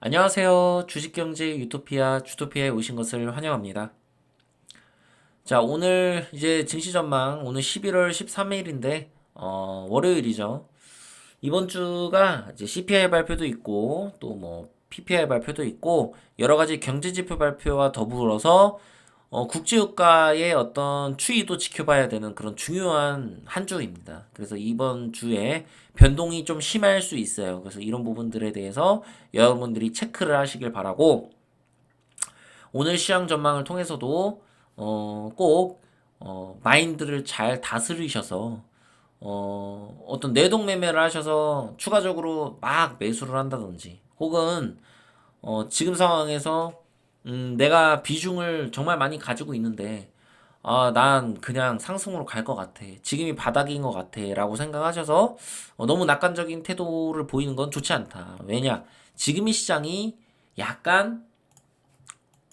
안녕하세요. 주식경제 유토피아 주토피아에 오신 것을 환영합니다. 자, 오늘 이제 증시 전망 오늘 11월 13일인데 어, 월요일이죠. 이번 주가 이제 CPI 발표도 있고 또 뭐 PPI 발표도 있고 여러 가지 경제 지표 발표와 더불어서 어, 국제유가의 어떤 추이도 지켜봐야 되는 그런 중요한 한 주입니다. 그래서 이번 주에 변동이 좀 심할 수 있어요. 그래서 이런 부분들에 대해서 여러분들이 체크를 하시길 바라고 오늘 시장 전망을 통해서도 어, 꼭 어, 마인드를 잘 다스리셔서 어, 어떤 내동 매매를 하셔서 추가적으로 막 매수를 한다든지 혹은 어, 지금 상황에서 음, 내가 비중을 정말 많이 가지고 있는데, 아, 난 그냥 상승으로 갈 것 같아. 지금이 바닥인 것 같아. 라고 생각하셔서, 어, 너무 낙관적인 태도를 보이는 건 좋지 않다. 왜냐? 지금 이 시장이 약간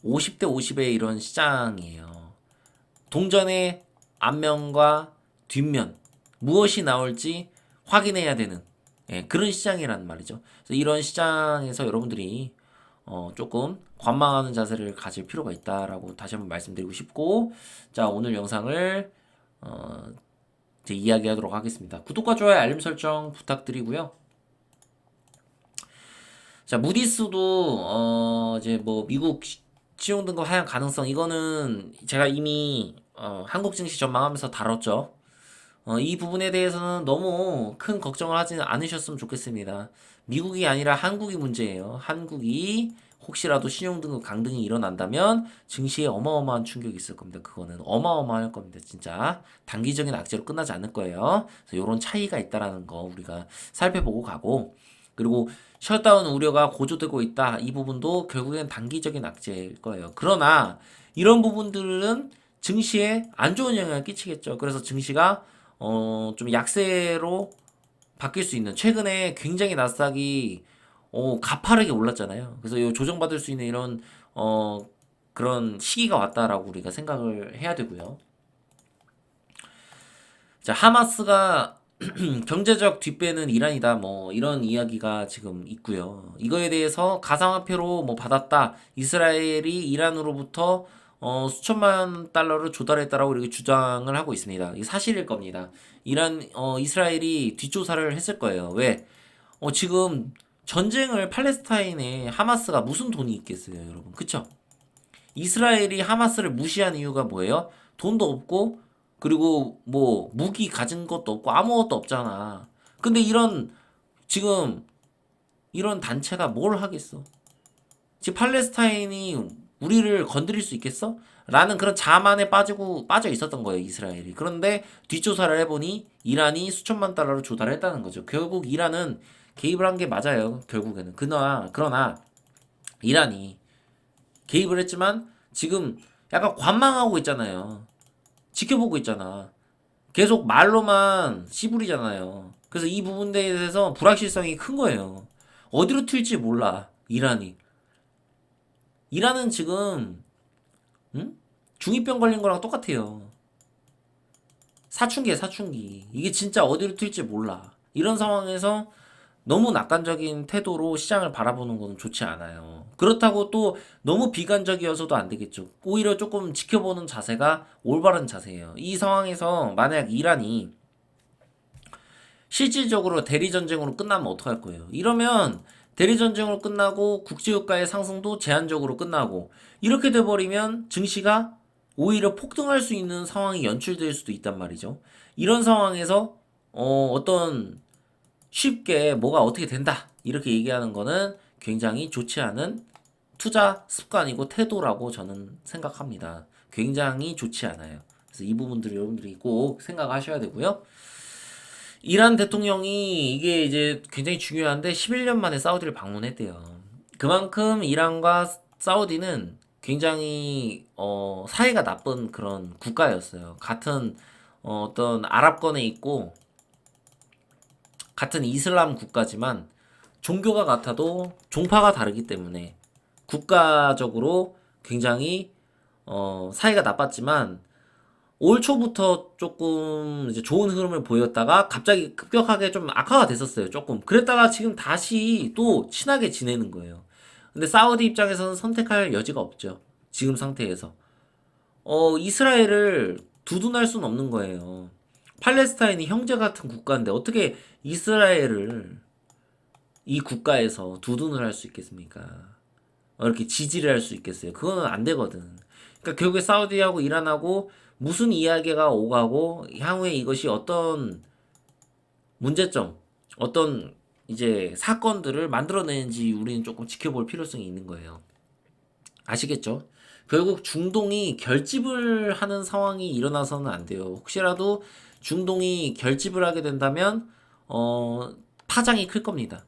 50대 50의 이런 시장이에요. 동전의 앞면과 뒷면, 무엇이 나올지 확인해야 되는, 예, 그런 시장이란 말이죠. 이런 시장에서 여러분들이 어, 조금 관망하는 자세를 가질 필요가 있다라고 다시 한번 말씀드리고 싶고, 자, 오늘 영상을, 어, 이제 이야기하도록 하겠습니다. 구독과 좋아요, 알림 설정 부탁드리고요. 자, 무디스도, 어, 이제 뭐, 미국 시- 신용 등급 하향 가능성, 이거는 제가 이미, 어, 한국 증시 전망하면서 다뤘죠. 어, 이 부분에 대해서는 너무 큰 걱정을 하지는 않으셨으면 좋겠습니다. 미국이 아니라 한국이 문제예요. 한국이 혹시라도 신용등급 강등이 일어난다면 증시에 어마어마한 충격이 있을 겁니다. 그거는 어마어마할 겁니다. 진짜 단기적인 악재로 끝나지 않을 거예요. 그래서 이런 차이가 있다라는 거 우리가 살펴보고 가고 그리고 셧다운 우려가 고조되고 있다. 이 부분도 결국엔 단기적인 악재일 거예요. 그러나 이런 부분들은 증시에 안 좋은 영향을 끼치겠죠. 그래서 증시가 어, 좀 약세로 바뀔 수 있는 최근에 굉장히 나스닥이 어, 가파르게 올랐잖아요. 그래서 이 조정받을 수 있는 이런 어, 그런 시기가 왔다라고 우리가 생각을 해야 되고요. 자, 하마스가 경제적 뒷배는 이란이다. 뭐 이런 이야기가 지금 있고요. 이거에 대해서 가상화폐로 뭐 받았다. 이스라엘이 이란으로부터 어, 수천만 달러를 조달했다라고 이렇게 주장을 하고 있습니다. 이게 사실일 겁니다. 이란 어, 이스라엘이 뒷조사를 했을 거예요. 왜? 어, 지금 전쟁을 팔레스타인에 하마스가 무슨 돈이 있겠어요, 여러분. 그쵸? 이스라엘이 하마스를 무시한 이유가 뭐예요? 돈도 없고, 그리고 뭐, 무기 가진 것도 없고, 아무것도 없잖아. 근데 이런, 지금, 이런 단체가 뭘 하겠어? 지금 팔레스타인이 우리를 건드릴 수 있겠어? 라는 그런 자만에 빠지고, 빠져 있었던 거예요, 이스라엘이. 그런데 뒷조사를 해보니, 이란이 수천만 달러를 조달했다는 거죠. 결국 이란은 개입을 한 게 맞아요. 결국에는. 그러나, 그러나, 이란이 개입을 했지만 지금 약간 관망하고 있잖아요. 지켜보고 있잖아. 계속 말로만 씨부리잖아요. 그래서 이 부분에 대해서 불확실성이 큰 거예요. 어디로 튈지 몰라. 이란이. 이란은 지금, 응? 중이병 걸린 거랑 똑같아요. 사춘기에 사춘기. 이게 진짜 어디로 튈지 몰라. 이런 상황에서 너무 낙관적인 태도로 시장을 바라보는 건 좋지 않아요. 그렇다고 또 너무 비관적이어서도 안 되겠죠. 오히려 조금 지켜보는 자세가 올바른 자세예요. 이 상황에서 만약 이란이 실질적으로 대리 전쟁으로 끝나면 어떡할 거예요? 이러면 대리전쟁으로 끝나고 국제유가의 상승도 제한적으로 끝나고 이렇게 돼버리면 증시가 오히려 폭등할 수 있는 상황이 연출될 수도 있단 말이죠. 이런 상황에서 어, 어떤 쉽게 뭐가 어떻게 된다 이렇게 얘기하는 거는 굉장히 좋지 않은 투자 습관이고 태도라고 저는 생각합니다. 굉장히 좋지 않아요. 그래서 이 부분들을 여러분들이 꼭 생각하셔야 되고요. 이란 대통령이 이게 이제 굉장히 중요한데 11년 만에 사우디를 방문했대요. 그만큼 이란과 사우디는 굉장히 어, 사이가 나쁜 그런 국가였어요. 같은 어, 어떤 아랍권에 있고 같은 이슬람 국가지만 종교가 같아도 종파가 다르기 때문에 국가적으로 굉장히 어, 사이가 나빴지만 올 초부터 조금 이제 좋은 흐름을 보였다가 갑자기 급격하게 좀 악화가 됐었어요. 조금. 그랬다가 지금 다시 또 친하게 지내는 거예요. 근데 사우디 입장에서는 선택할 여지가 없죠. 지금 상태에서. 어, 이스라엘을 두둔할 수는 없는 거예요. 팔레스타인이 형제 같은 국가인데 어떻게 이스라엘을 이 국가에서 두둔을 할 수 있겠습니까? 어, 이렇게 지지를 할 수 있겠어요? 그거는 안 되거든. 그러니까 결국에 사우디하고 이란하고 무슨 이야기가 오가고 향후에 이것이 어떤 문제점, 어떤 이제 사건들을 만들어내는지 우리는 조금 지켜볼 필요성이 있는 거예요. 아시겠죠? 결국 중동이 결집을 하는 상황이 일어나서는 안 돼요. 혹시라도 중동이 결집을 하게 된다면 어, 파장이 클 겁니다.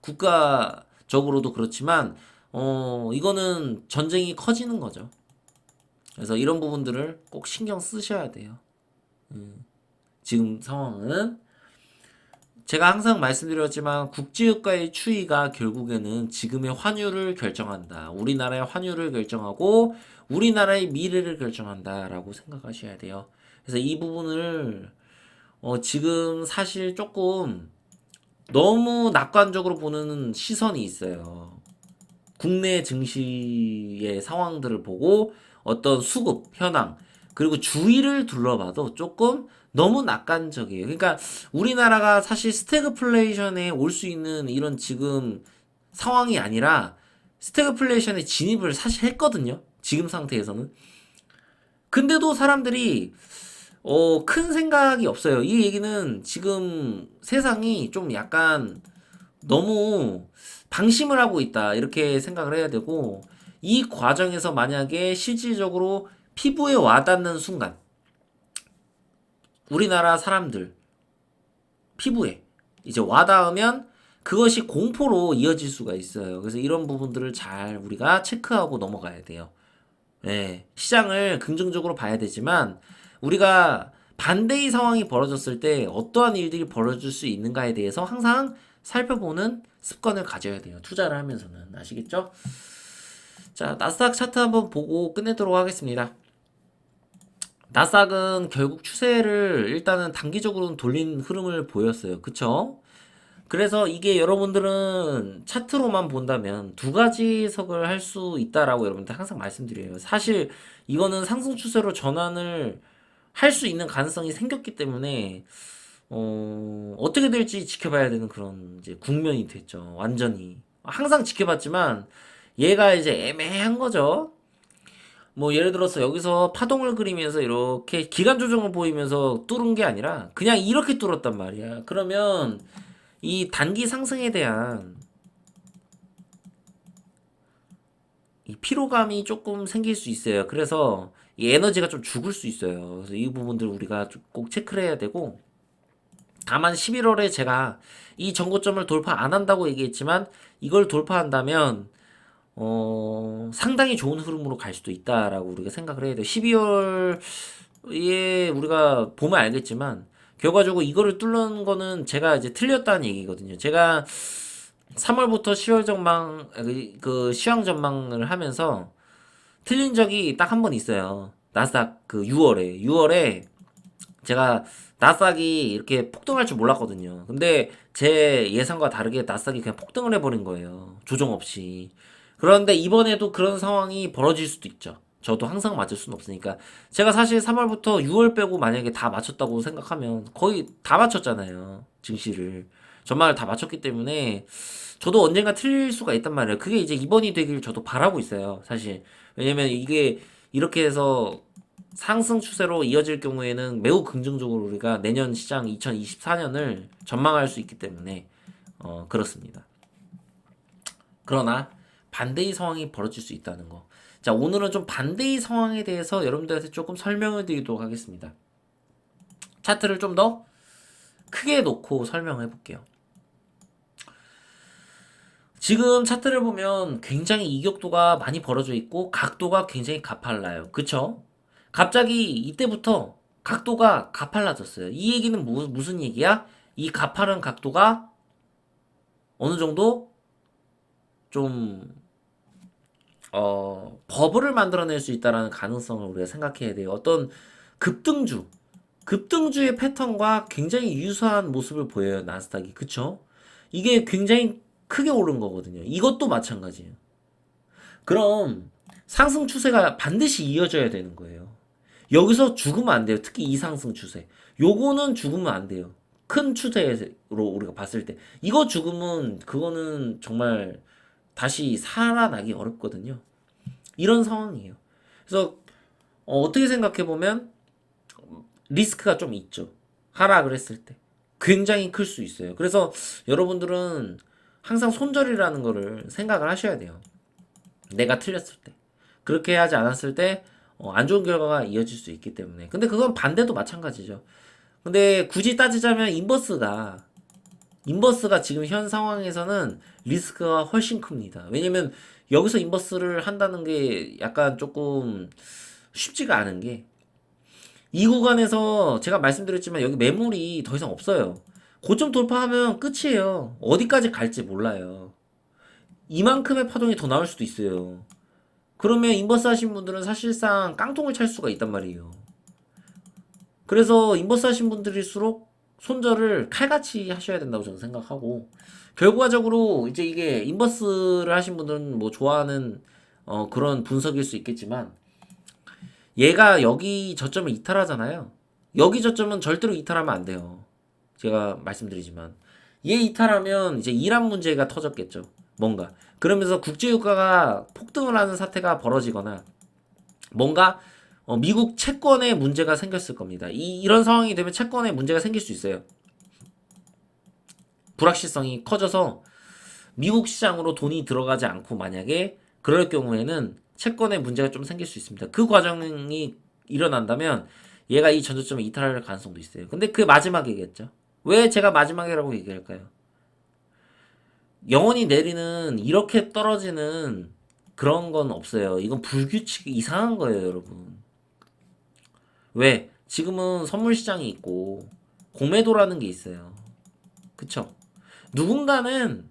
국가적으로도 그렇지만 어, 이거는 전쟁이 커지는 거죠. 그래서 이런 부분들을 꼭 신경 쓰셔야 돼요. 음, 지금 상황은 제가 항상 말씀드렸지만 국제유가의 추이가 결국에는 지금의 환율을 결정한다. 우리나라의 환율을 결정하고 우리나라의 미래를 결정한다라고 생각하셔야 돼요. 그래서 이 부분을 어, 지금 사실 조금 너무 낙관적으로 보는 시선이 있어요. 국내 증시의 상황들을 보고 어떤 수급 현황 그리고 주위를 둘러봐도 조금 너무 낙관적이에요. 그러니까 우리나라가 사실 스태그플레이션에 올 수 있는 이런 지금 상황이 아니라 스태그플레이션에 진입을 사실 했거든요. 지금 상태에서는. 근데도 사람들이 어, 큰 생각이 없어요. 이 얘기는 지금 세상이 좀 약간 너무 방심을 하고 있다. 이렇게 생각을 해야 되고, 이 과정에서 만약에 실질적으로 피부에 와닿는 순간, 우리나라 사람들, 피부에 이제 와닿으면 그것이 공포로 이어질 수가 있어요. 그래서 이런 부분들을 잘 우리가 체크하고 넘어가야 돼요. 네, 시장을 긍정적으로 봐야 되지만, 우리가 반대의 상황이 벌어졌을 때 어떠한 일들이 벌어질 수 있는가에 대해서 항상 살펴보는 습관을 가져야 돼요. 투자를 하면서는. 아시겠죠? 자, 나스닥 차트 한번 보고 끝내도록 하겠습니다. 나스닥은 결국 추세를 일단은 단기적으로는 돌린 흐름을 보였어요. 그쵸? 그래서 이게 여러분들은 차트로만 본다면 두 가지 해석을 할 수 있다라고 여러분들 항상 말씀드려요. 사실 이거는 상승 추세로 전환을 할 수 있는 가능성이 생겼기 때문에 어, 어떻게 될지 지켜봐야 되는 그런 이제 국면이 됐죠. 완전히. 항상 지켜봤지만 얘가 이제 애매한 거죠. 뭐 예를 들어서 여기서 파동을 그리면서 이렇게 기간 조정을 보이면서 뚫은 게 아니라 그냥 이렇게 뚫었단 말이야. 그러면 이 단기 상승에 대한 이 피로감이 조금 생길 수 있어요. 그래서 이 에너지가 좀 죽을 수 있어요. 그래서 이 부분들 우리가 좀꼭 체크를 해야 되고 다만 11월에 제가 이 전고점을 돌파 안 한다고 얘기했지만 이걸 돌파한다면 어, 상당히 좋은 흐름으로 갈 수도 있다라고 우리가 생각을 해야 돼요. 12월에 우리가 보면 알겠지만 결과적으로 이거를 뚫는 거는 제가 이제 틀렸다는 얘기거든요. 제가 3월부터 10월 전망 그, 그 시황 전망을 하면서 틀린 적이 딱 한 번 있어요. 나스닥 그 6월에 6월에 제가 나스닥이 이렇게 폭등할 줄 몰랐거든요. 근데 제 예상과 다르게 나스닥이 그냥 폭등을 해버린 거예요. 조정 없이. 그런데 이번에도 그런 상황이 벌어질 수도 있죠. 저도 항상 맞을 수는 없으니까. 제가 사실 3월부터 6월 빼고 만약에 다 맞췄다고 생각하면 거의 다 맞췄잖아요. 증시를. 전망을 다 맞췄기 때문에 저도 언젠가 틀릴 수가 있단 말이에요. 그게 이제 이번이 되길 저도 바라고 있어요. 사실. 왜냐면 이게 이렇게 해서 상승 추세로 이어질 경우에는 매우 긍정적으로 우리가 내년 시장 2024년을 전망할 수 있기 때문에 어, 그렇습니다. 그러나 반대의 상황이 벌어질 수 있다는 거. 자, 오늘은 좀 반대의 상황에 대해서 여러분들한테 조금 설명을 드리도록 하겠습니다. 차트를 좀 더 크게 놓고 설명해 볼게요. 지금 차트를 보면 굉장히 이격도가 많이 벌어져 있고 각도가 굉장히 가팔라요. 그쵸? 갑자기 이때부터 각도가 가팔라졌어요. 이 얘기는 무, 무슨 얘기야? 이 가파른 각도가 어느 정도 좀 어, 버블을 만들어낼 수 있다라는 가능성을 우리가 생각해야 돼요. 어떤 급등주, 급등주의 패턴과 굉장히 유사한 모습을 보여요. 나스닥이. 그쵸? 이게 굉장히 크게 오른 거거든요. 이것도 마찬가지예요. 그럼 상승 추세가 반드시 이어져야 되는 거예요. 여기서 죽으면 안 돼요. 특히 이 상승 추세. 요거는 죽으면 안 돼요. 큰 추세로 우리가 봤을 때. 이거 죽으면 그거는 정말 다시 살아나기 어렵거든요. 이런 상황이에요. 그래서 어, 떻게 생각해 보면 리스크가 좀 있죠. 하락을 했을 때. 굉장히 클 수 있어요. 그래서 여러분들은 항상 손절이라는 거를 생각을 하셔야 돼요. 내가 틀렸을 때. 그렇게 하지 않았을 때, 어, 안 좋은 결과가 이어질 수 있기 때문에. 근데 그건 반대도 마찬가지죠. 근데 굳이 따지자면 인버스가, 인버스가 지금 현 상황에서는 리스크가 훨씬 큽니다. 왜냐면 여기서 인버스를 한다는 게 약간 조금 쉽지가 않은 게, 이 구간에서 제가 말씀드렸지만 여기 매물이 더 이상 없어요. 고점 돌파하면 끝이에요. 어디까지 갈지 몰라요. 이만큼의 파동이 더 나올 수도 있어요. 그러면 인버스 하신 분들은 사실상 깡통을 찰 수가 있단 말이에요. 그래서 인버스 하신 분들일수록 손절을 칼같이 하셔야 된다고 저는 생각하고 결과적으로 이제 이게 인버스를 하신 분들은 뭐 좋아하는 어 그런 분석일 수 있겠지만 얘가 여기 저점을 이탈하잖아요. 여기 저점은 절대로 이탈하면 안 돼요. 제가 말씀드리지만 얘 이탈하면 이제 이란 문제가 터졌겠죠. 뭔가 그러면서 국제유가가 폭등을 하는 사태가 벌어지거나 뭔가 어, 미국 채권에 문제가 생겼을 겁니다. 이, 이런 상황이 되면 채권에 문제가 생길 수 있어요. 불확실성이 커져서 미국 시장으로 돈이 들어가지 않고 만약에 그럴 경우에는 채권에 문제가 좀 생길 수 있습니다. 그 과정이 일어난다면 얘가 이 전저점을 이탈할 가능성도 있어요. 근데 그 마지막이겠죠. 왜 제가 마지막이라고 얘기할까요? 영원히 내리는 이렇게 떨어지는 그런 건 없어요. 이건 불규칙 이상한 거예요, 여러분. 왜? 지금은 선물 시장이 있고 공매도라는 게 있어요. 그쵸? 누군가는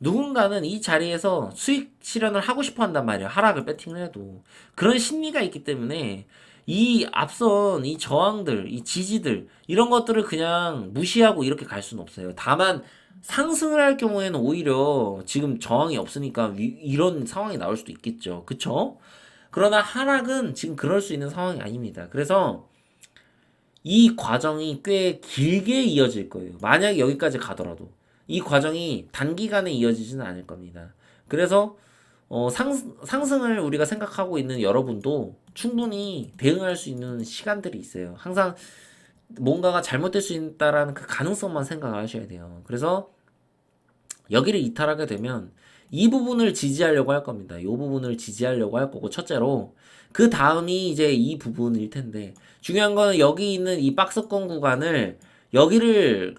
누군가는 이 자리에서 수익 실현을 하고 싶어 한단 말이에요. 하락을 배팅을 해도. 그런 심리가 있기 때문에 이 앞선 이 저항들, 이 지지들 이런 것들을 그냥 무시하고 이렇게 갈 수는 없어요. 다만 상승을 할 경우에는 오히려 지금 저항이 없으니까 위, 이런 상황이 나올 수도 있겠죠. 그쵸? 그러나 하락은 지금 그럴 수 있는 상황이 아닙니다. 그래서 이 과정이 꽤 길게 이어질 거예요. 만약에 여기까지 가더라도. 이 과정이 단기간에 이어지지는 않을 겁니다. 그래서 어, 상, 상승을 우리가 생각하고 있는 여러분도 충분히 대응할 수 있는 시간들이 있어요. 항상 뭔가가 잘못될 수 있다라는 그 가능성만 생각하셔야 돼요. 그래서 여기를 이탈하게 되면 이 부분을 지지하려고 할 겁니다. 이 부분을 지지하려고 할 거고 첫째로 그 다음이 이제 이 부분일 텐데 중요한 거는 여기 있는 이 박스권 구간을 여기를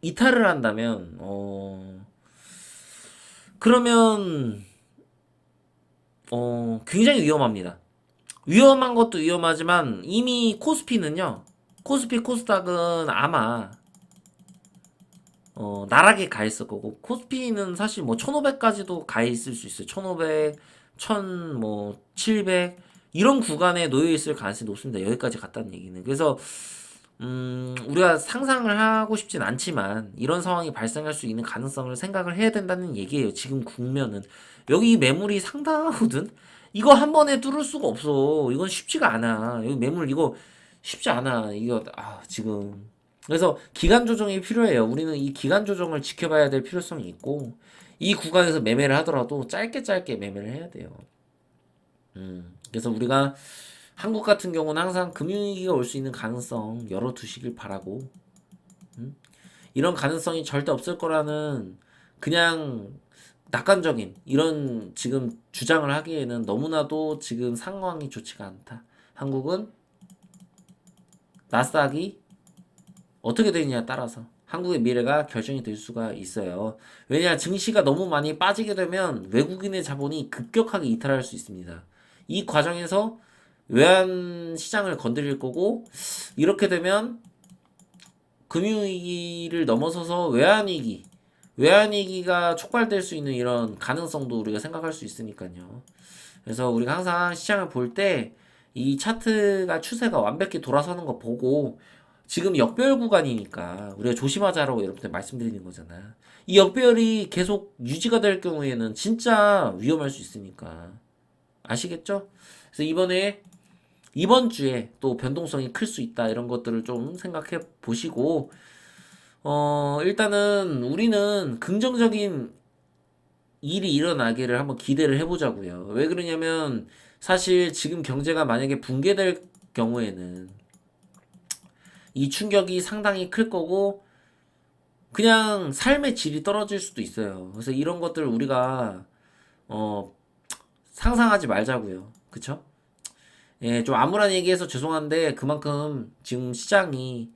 이탈을 한다면 어 그러면 어 굉장히 위험합니다. 위험한 것도 위험하지만 이미 코스피는요. 코스피 코스닥은 아마 어 나락에 가 있을 거고 코스피는 사실 뭐 1500까지도 가 있을 수 있어요. 1500, 1000뭐 700 이런 구간에 놓여 있을 가능성이 높습니다. 여기까지 갔다는 얘기는. 그래서 음, 우리가 상상을 하고 싶진 않지만 이런 상황이 발생할 수 있는 가능성을 생각을 해야 된다는 얘기예요. 지금 국면은 여기 매물이 상당하거든. 이거 한 번에 뚫을 수가 없어. 이건 쉽지가 않아. 여기 매물 이거 쉽지 않아. 이거 아, 지금 그래서 기간 조정이 필요해요. 우리는 이 기간 조정을 지켜봐야 될 필요성이 있고 이 구간에서 매매를 하더라도 짧게 짧게 매매를 해야 돼요. 음, 그래서 우리가 한국 같은 경우는 항상 금융위기가 올 수 있는 가능성 열어두시길 바라고 음? 이런 가능성이 절대 없을 거라는 그냥 낙관적인 이런 지금 주장을 하기에는 너무나도 지금 상황이 좋지가 않다. 한국은 나스닥이 어떻게 되느냐에 따라서 한국의 미래가 결정이 될 수가 있어요. 왜냐 증시가 너무 많이 빠지게 되면 외국인의 자본이 급격하게 이탈할 수 있습니다. 이 과정에서 외환 시장을 건드릴 거고 이렇게 되면 금융위기를 넘어서서 외환위기 외환위기가 촉발될 수 있는 이런 가능성도 우리가 생각할 수 있으니까요. 그래서 우리가 항상 시장을 볼 때 이 차트가 추세가 완벽히 돌아서는 거 보고 지금 역별 구간이니까 우리가 조심하자라고 여러분들 말씀드리는 거잖아. 이 역별이 계속 유지가 될 경우에는 진짜 위험할 수 있으니까. 아시겠죠? 그래서 이번에 이번 주에 또 변동성이 클 수 있다 이런 것들을 좀 생각해 보시고 어 일단은 우리는 긍정적인 일이 일어나기를 한번 기대를 해보자고요. 왜 그러냐면 사실 지금 경제가 만약에 붕괴될 경우에는 이 충격이 상당히 클 거고 그냥 삶의 질이 떨어질 수도 있어요. 그래서 이런 것들 우리가 어 상상하지 말자고요. 그쵸? 예, 좀 암울한 얘기해서 죄송한데 그만큼 지금 시장이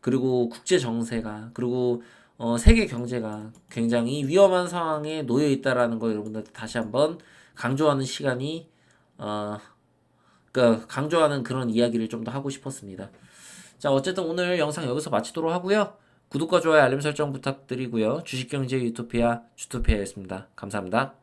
그리고 국제 정세가 그리고 어, 세계 경제가 굉장히 위험한 상황에 놓여 있다라는 거 여러분들 다시 한번 강조하는 시간이 어, 그 강조하는 그런 이야기를 좀 더 하고 싶었습니다. 자, 어쨌든 오늘 영상 여기서 마치도록 하고요. 구독과 좋아요, 알림 설정 부탁드리고요. 주식경제 유토피아 주토피아였습니다. 감사합니다.